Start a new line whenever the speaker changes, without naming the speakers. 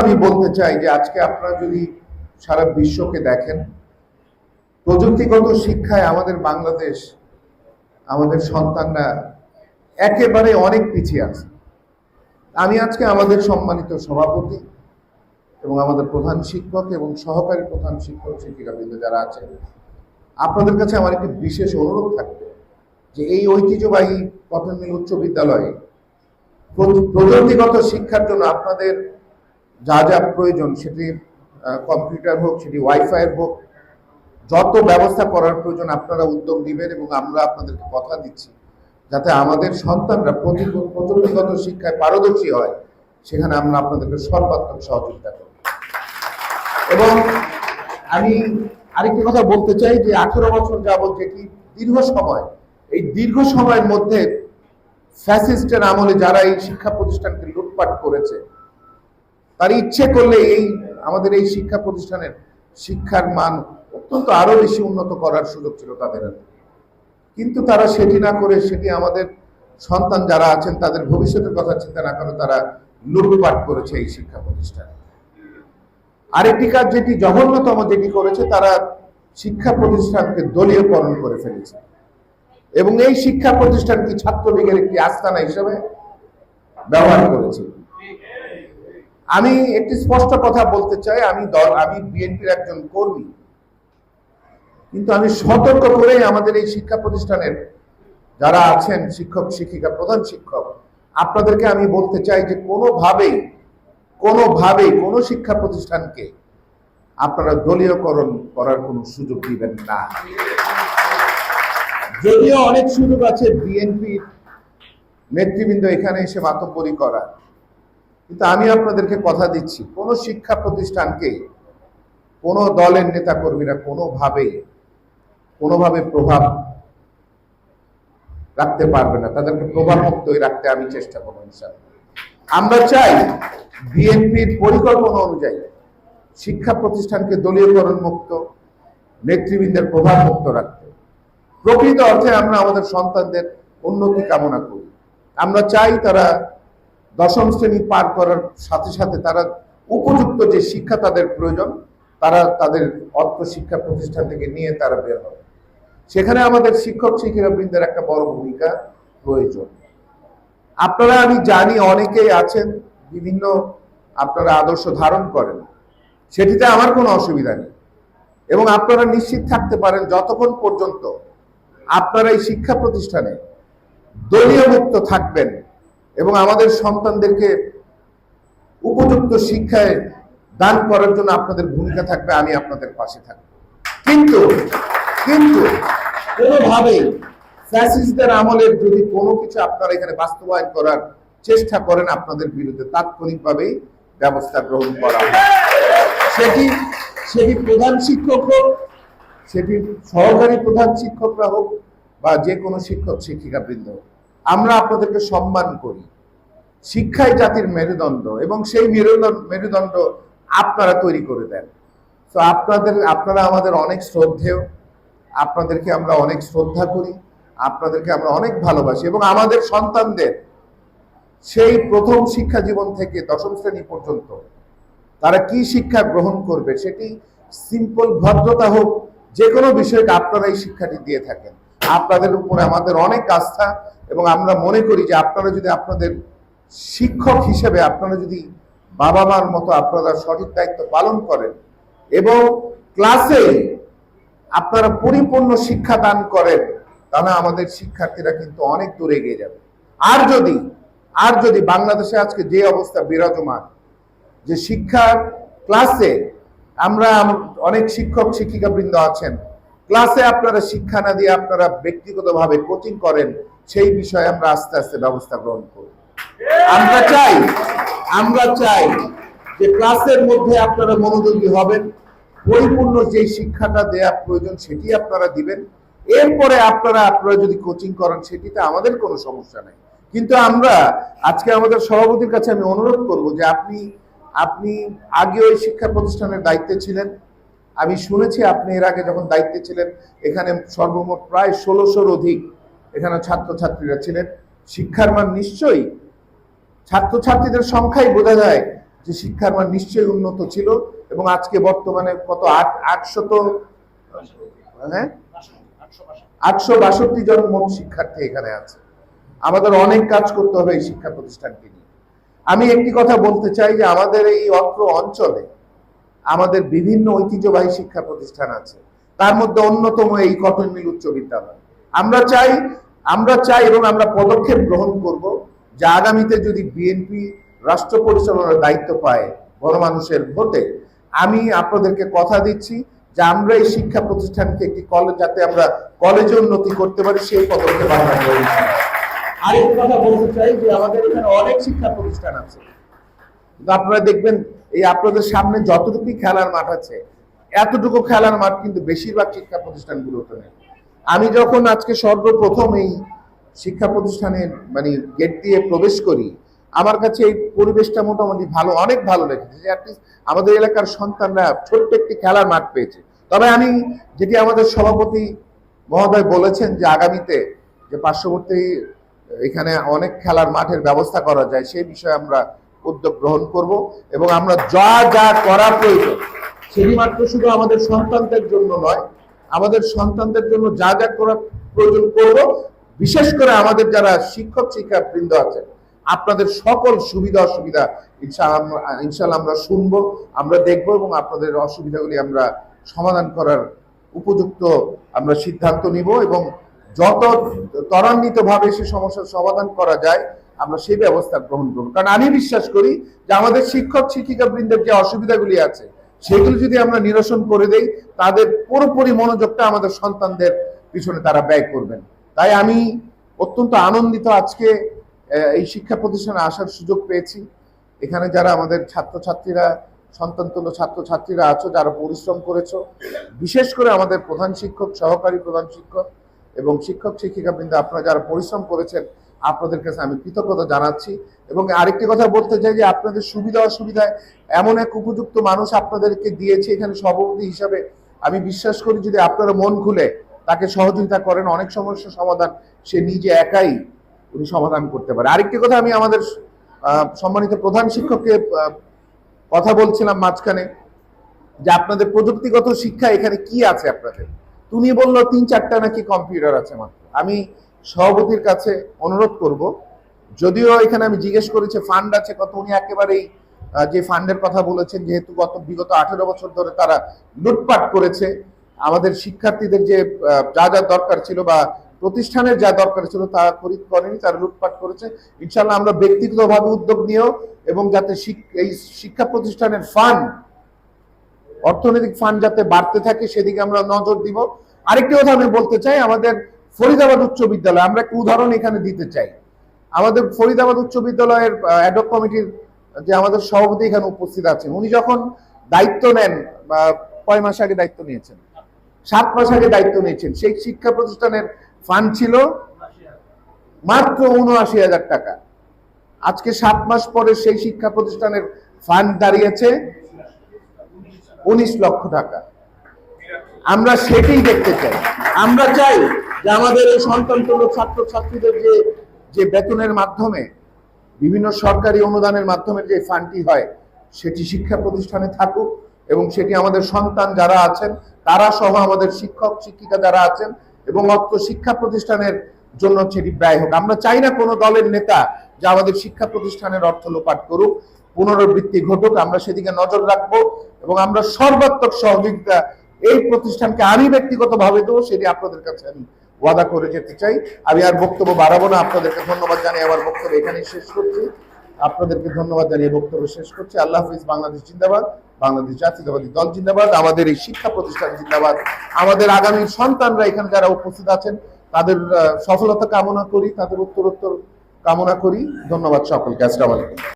আমি বলতে চাই যে আজকে আপনারা যদি সারা বিশ্বকে দেখেন, প্রযুক্তিগত শিক্ষায় আমাদের বাংলাদেশ, আমাদের সন্তানরা একেবারে অনেক পিছিয়ে আছে। আমি আজকে আমাদের সম্মানিত সভাপতি এবং আমাদের প্রধান শিক্ষক এবং সহকারী প্রধান শিক্ষক শিক্ষিকাবৃন্দ যারা আছেন, আপনাদের কাছে আমার একটি বিশেষ অনুরোধ থাকবে যে এই ঐতিহ্যবাহী কটন উচ্চ বিদ্যালয়ে প্রযুক্তিগত শিক্ষার জন্য আপনাদের যা যা প্রয়োজন সেটি কম্পিউটার হোক, সেটি ওয়াইফাই হোক, যত ব্যবস্থা করার প্রয়োজন আপনারা উদ্যোগ নেবেন এবং আমরা আপনাদেরকে কথা দিচ্ছি যাতে আমাদের সন্তানরা প্রযুক্তিগত শিক্ষায় পারদর্শী হয়, সেখানে আমরা আপনাদেরকে সর্বাত্মক সহযোগিতা করব। এবং আমি আরেকটি কথা বলতে চাই যে আঠেরো বছর যাবত যেটি দীর্ঘ সময়, এই দীর্ঘ সময়ের মধ্যে ফ্যাসিস্টের আমলে যারা এই শিক্ষা প্রতিষ্ঠানকে লুটপাট করেছে তার ইচ্ছে করলে এই আমাদের এই শিক্ষা প্রতিষ্ঠানের শিক্ষার মান অত্যন্ত আরও বেশি উন্নত করার সুযোগ ছিল তাদের। কিন্তু তারা সেটি না করে সেটি আমাদের সন্তান যারা আছেন, তাদের ভবিষ্যতের কথা চিন্তা না করে তারা লুটপাট করেছে এই শিক্ষা প্রতিষ্ঠানে। আরেকটি কাজ যেটি জঘন্যতম যেটি করেছে, তারা শিক্ষা প্রতিষ্ঠানকে দলীয়করণ করে ফেলেছে। এবং এই শিক্ষা প্রতিষ্ঠানটি ছাত্রলীগের একটি আস্তানা হিসেবে ব্যবহার করেছে। আমি একটি স্পষ্ট কথা বলতে চাই, আমি দল, আমি বিএনপির একজন কর্মী। কিন্তু আমি সতর্ক করে আমাদের এই শিক্ষা প্রতিষ্ঠানের যারা আছেন, শিক্ষক, শিক্ষিকা, প্রধান শিক্ষক, আপনাদেরকে আমি বলতে চাই যে কোনোভাবেই কোনোভাবেই কোনো শিক্ষা প্রতিষ্ঠানকে আপনারা দলীয়করণ করার কোনো সুযোগ দিবেন না। যদিও অনেক সুযোগ আছে বিএনপির নেতৃবৃন্দ এখানে এসে মাতব্বরি করা। কিন্তু আমি আপনাদেরকে কথা দিচ্ছি, কোনো শিক্ষা প্রতিষ্ঠানকে, কোনো দলের নেতা কর্মীরা কোনোভাবে কোনোভাবে প্রভাব রাখতে পারবে না। তাদেরকে প্রভাব মুক্তই রাখতে আমি চেষ্টা করব আমরা চাই বিএনপির পরিকল্পনা অনুযায়ী শিক্ষা প্রতিষ্ঠানকে দলীয়করণ মুক্ত নেতৃবৃন্দের প্রভাব মুক্ত রাখতে। প্রকৃত অর্থে আমরা আমাদের সন্তানদের উন্নতি কামনা করি। আমরা চাই তারা দশম শ্রেণি পার করার সাথে সাথে তারা উপযুক্ত যে শিক্ষা তাদের প্রয়োজন, তারা তাদের অর্থ শিক্ষা প্রতিষ্ঠান থেকে নিয়ে তারা বের হবে সেখানে আমাদের শিক্ষক শিক্ষিকাবৃন্দের একটা বড় ভূমিকা প্রয়োজন। আপনারা, আমি জানি অনেকেই আছেন, বিভিন্ন আপনারা আদর্শ ধারণ করেন, সেটিতে আমার কোনো অসুবিধা নেই। এবং আপনারা নিশ্চিত থাকতে পারেন, যতক্ষণ পর্যন্ত আপনারা এই শিক্ষা প্রতিষ্ঠানে দলীয় মুক্ত থাকবেন এবং আমাদের সন্তানদেরকে উপযুক্ত শিক্ষায় দান করার জন্য আপনাদের ভূমিকা থাকবে, আমি আপনাদের পাশে থাকব। কিন্তু কিন্তু কোনোভাবে ফ্যাসিস্টদের আমলের যদি কোনো কিছু আপনারা এখানে বাস্তবায়ন করার চেষ্টা করেন, আপনাদের বিরুদ্ধে তাৎক্ষণিকভাবেই ব্যবস্থা গ্রহণ করা সেটি সেটি প্রধান শিক্ষক হোক সেটি সহকারী প্রধান শিক্ষকরা হোক বা যে কোনো শিক্ষক শিক্ষিকা বৃন্দ হোক। আমরা আপনাদেরকে সম্মান করি। শিক্ষাই জাতির মেরুদণ্ড এবং সেই মেরুদণ্ড মেরুদণ্ড আপনারা তৈরি করে দেন। তো আপনাদের, আপনারা আমাদের অনেক শ্রদ্ধেয়। আপনাদেরকে আমরা অনেক শ্রদ্ধা করি। আপনাদেরকে আমরা অনেক ভালোবাসি এবং আমাদের সন্তানদের সেই প্রথম শিক্ষা জীবন থেকে দশম শ্রেণি পর্যন্ত তারা কি শিক্ষা গ্রহণ করবে সেটি সিম্পল ভদ্রতা হোক যে কোনো বিষয়কে আপনারা এই শিক্ষাটি দিয়ে থাকেন। আপনাদের উপরে আমাদের অনেক আস্থা এবং আমরা মনে করি যে আপনারা যদি আপনাদের শিক্ষক হিসেবে আপনারা যদি বাবা মার মতো আপনারা সঠিক দায়িত্ব পালন করেন এবং ক্লাসে আপনারা পরিপূর্ণ শিক্ষা দান করেন, তাহলে আমাদের শিক্ষার্থীরা কিন্তু অনেক দূরে এগিয়ে যাবে। আর যদি আর যদি বাংলাদেশে আজকে যে অবস্থা বিরাজমান, যে শিক্ষার ক্লাসে আমরা অনেক শিক্ষক শিক্ষিকা বৃন্দ আছেন, ক্লাসে আপনারা শিক্ষা না দিয়ে আপনারা ব্যক্তিগতভাবে কোচিং করেন সেই বিষয়ে আমরা আস্তে আস্তে ব্যবস্থা গ্রহণ করব। আমরা চাই আমরা চাই যে ক্লাসের মধ্যে আপনারা মনোযোগী হবেন পরিপূর্ণ যে শিক্ষাটা দেয়া প্রয়োজন সেটি আপনারা দিবেন। এরপরে আপনারা আপনারা যদি কোচিং করেন সেটিতে আমাদের কোনো সমস্যা নাই। কিন্তু আমরা আজকে আমাদের সভাপতির কাছে আমি অনুরোধ করব যে আপনি আপনি আগে ওই শিক্ষা প্রতিষ্ঠানের দায়িত্বে ছিলেন। আমি শুনেছি আপনি এর আগে যখন দায়িত্বে ছিলেন এখানে সর্বমোট প্রায় ষোলোশোর অধিক এখানে ছাত্রছাত্রীরা ছিলেন। শিক্ষার মান নিশ্চয়ই, ছাত্রছাত্রীদের সংখ্যাই বোঝা যায় যে শিক্ষার মান নিশ্চয়ই উন্নত ছিল এবং আজকে বর্তমানে কত, আট, আটশত হ্যাঁ? আটশো বাষট্টি জন মোট শিক্ষার্থী এখানে আছে। আমাদের অনেক কাজ করতে হবে এই শিক্ষা প্রতিষ্ঠানকে নিয়ে। আমি একটি কথা বলতে চাই যে আমাদের এই অত্র অঞ্চলে আমাদের বিভিন্ন ঐতিহ্যবাহী শিক্ষা প্রতিষ্ঠান আছে। তার মধ্যে অন্যতম এই কটন মিল উচ্চ বিদ্যালয়। আমরা চাই আমরা চাই এবং আমরা পদক্ষেপ গ্রহণ করব যে আগামীতে যদি বিএনপি রাষ্ট্র পরিচালনার দায়িত্ব পায় গণমানুষের ভোটে, আমি আপনাদেরকে কথা দিচ্ছি যে আমরা এই শিক্ষা প্রতিষ্ঠানকে একটি কলেজ যাতে আমরা কলেজে উন্নতি করতে পারি, সেই পদক্ষেপ আমরা করব। কথা বলতে চাই যে আমাদের এখানে অনেক শিক্ষা প্রতিষ্ঠান আছে আপনারা দেখবেন, এই আপনাদের সামনে যতটুকুই খেলার মাঠ আছে, এতটুকু খেলার মাঠ কিন্তু বেশিরভাগ শিক্ষা প্রতিষ্ঠানগুলোতে নেই আমি যখন আজকে সর্বপ্রথম এই শিক্ষা প্রতিষ্ঠানের মানে গেট দিয়ে প্রবেশ করি, আমার কাছে এই পরিবেশটা মোটামুটি ভালো, অনেক ভালো লেগেছে। অ্যাটলিস্ট আমাদের এলাকার সন্তানরা ছোট্ট একটি খেলার মাঠ পেয়েছে। তবে আমি যেটি আমাদের সভাপতি মহোদয় বলেছেন যে আগামীতে যে পার্শ্ববর্তী এখানে অনেক খেলার মাঠের ব্যবস্থা করা যায়, সেই বিষয়ে আমরা উদ্যোগ গ্রহণ করব এবং আমরা যা যা করা প্রয়োজন, সেটি মাত্র শুধু আমাদের সন্তানদের জন্য নয় আমাদের সন্তানদের জন্য যা যা করা প্রয়োজন করব। বিশেষ করে আমাদের যারা শিক্ষক, শিক্ষাবৃন্দ আছেন, আপনাদের সকল সুবিধা, অসুবিধা ইনশাআল্লাহ আমরা শুনব, আমরা দেখব এবং আপনাদের অসুবিধাগুলি আমরা সমাধান করার উপযুক্ত আমরা সিদ্ধান্ত নিব এবং যত ত্বরান্বিত ভাবে সে সমস্যার সমাধান করা যায়, আমরা সেই ব্যবস্থা গ্রহণ করব। কারণ আমি বিশ্বাস করি যে আমাদের শিক্ষক শিক্ষিকা বৃন্দের যে অসুবিধাগুলি আছে সেগুলো যদি আমরা নিরসন করে দেই, তাদের পুরোপুরি মনোযোগটা আমাদের সন্তানদের পিছনে তারা ব্যয় করবেন। তাই আমি অত্যন্ত আনন্দিত আজকে এই শিক্ষা প্রতিষ্ঠানে আসার সুযোগ পেয়েছি। এখানে যারা আমাদের ছাত্রছাত্রীরা, সন্তানতুল্য ছাত্রছাত্রীরা আছো, যারা পরিশ্রম করেছ, বিশেষ করে আমাদের প্রধান শিক্ষক, সহকারী প্রধান শিক্ষক এবং শিক্ষক শিক্ষিকা বৃন্দ আপনারা যারা পরিশ্রম করেছেন আপনাদের কাছে আমি কৃতজ্ঞতা জানাচ্ছি। এবং আরেকটি কথা বলতে চাই যে আপনাদের সুবিধা অসুবিধায় এমন এক উপযুক্ত মানুষ আপনাদেরকে দিয়েছে, এখানে সভাপতি হিসাবে আমি বিশ্বাস করি যদি আপনারা মন খুলে তাকে সহযোগিতা করেন, অনেক সমস্যার সমাধান সে নিজে একাই উনি সমাধান করতে পারে। আরেকটি কথা আমি আমাদের সম্মানিত প্রধান শিক্ষককে কথা বলছিলাম মাঝখানে যে আপনাদের প্রযুক্তিগত শিক্ষা এখানে কি আছে আপনাদের? তুমি বলল তিন চারটা নাকি কম্পিউটার আছে মাত্র। আমি সভাপতির কাছে অনুরোধ করব। যদিও এখানে আমি জিজ্ঞেস করেছি ফান্ড আছে কত, উনি একেবারেই যে ফান্ডের কথা বলেছেন, যেহেতু গত, বিগত আঠেরো বছর ধরে তারা লুটপাট করেছে, আমাদের শিক্ষার্থীদের যে যা যা দরকার ছিল বা প্রতিষ্ঠানের যা দরকার ছিল তা খরিদ করেনি, তারা লুটপাট করেছে। ইনশাল্লাহ আমরা ব্যক্তিগতভাবে উদ্যোগ নিয়েও এবং যাতে এই শিক্ষা প্রতিষ্ঠানের ফান্ড অর্থনৈতিক ফান্ড যাতে বাড়তে থাকে, সেদিকে আমরা নজর দিব। আরেকটি কথা আমি বলতে চাই, আমাদের ফরিদাবাদ উচ্চ বিদ্যালয়, আমরা একটি উদাহরণ এখানে দিতে চাই। আমাদের ফরিদাবাদ উচ্চ বিদ্যালয়ের অ্যাডক কমিটির যে আমাদের সভাপতি এখানে উপস্থিত আছেন, উনি যখন দায়িত্ব নেন কয় মাস আগে দায়িত্ব নিয়েছেন? সাত মাস আগে দায়িত্ব নিয়েছেন। সেই শিক্ষা প্রতিষ্ঠানের ফান্ড ছিল মাত্র উনআশি হাজার টাকা। আজকে সাত মাস পরে সেই শিক্ষা প্রতিষ্ঠানের ফান্ড দাঁড়িয়েছে উনিশ লক্ষ টাকা। আমরা সেটাই দেখতে চাই। আমরা চাই যে আমাদের এই সন্তানতুল্য ছাত্র ছাত্রীদের যে যে বেতনের মাধ্যমে, বিভিন্ন সরকারি অনুদানের মাধ্যমে যে ফান্ডটি হয়, সেটি শিক্ষা প্রতিষ্ঠানে থাকুক এবং সেটি আমাদের সন্তান যারা আছেন, তারা সহ আমাদের শিক্ষক, শিক্ষিকা যারা আছেন এবং অত্র শিক্ষা প্রতিষ্ঠানের জন্য সেটি ব্যয় হোক। আমরা চাই না কোনো দলের নেতা যে আমাদের শিক্ষা প্রতিষ্ঠানের অর্থ লোপাট করুক, পুনরাবৃত্তি ঘটুক, আমরা সেদিকে নজর রাখব এবং আমরা সর্বাত্মক সহযোগিতা এই প্রতিষ্ঠানকে আমি ব্যক্তিগতভাবে দেবো, সেটি আপনাদের কাছে আমি ওয়াদা করে যেতে চাই। আমি আর বক্তব্য বাড়াবো না। আপনাদেরকে ধন্যবাদ জানিয়ে আমার বক্তব্য এখানেই শেষ করছি। আপনাদেরকে ধন্যবাদ জানিয়ে বক্তব্য শেষ করছি। আল্লাহ হাফিজ, বাংলাদেশ জিন্দাবাদ, বাংলাদেশ জাতীয়তাবাদী দল জিন্দাবাদ, আমাদের এই শিক্ষা প্রতিষ্ঠান জিন্দাবাদ। আমাদের আগামী সন্তানরা এখানে যারা উপস্থিত আছেন, তাদের সফলতা কামনা করি, তাদের উত্তরোত্তর কামনা করি। ধন্যবাদ সকলকে। আসসালামু আলাইকুম।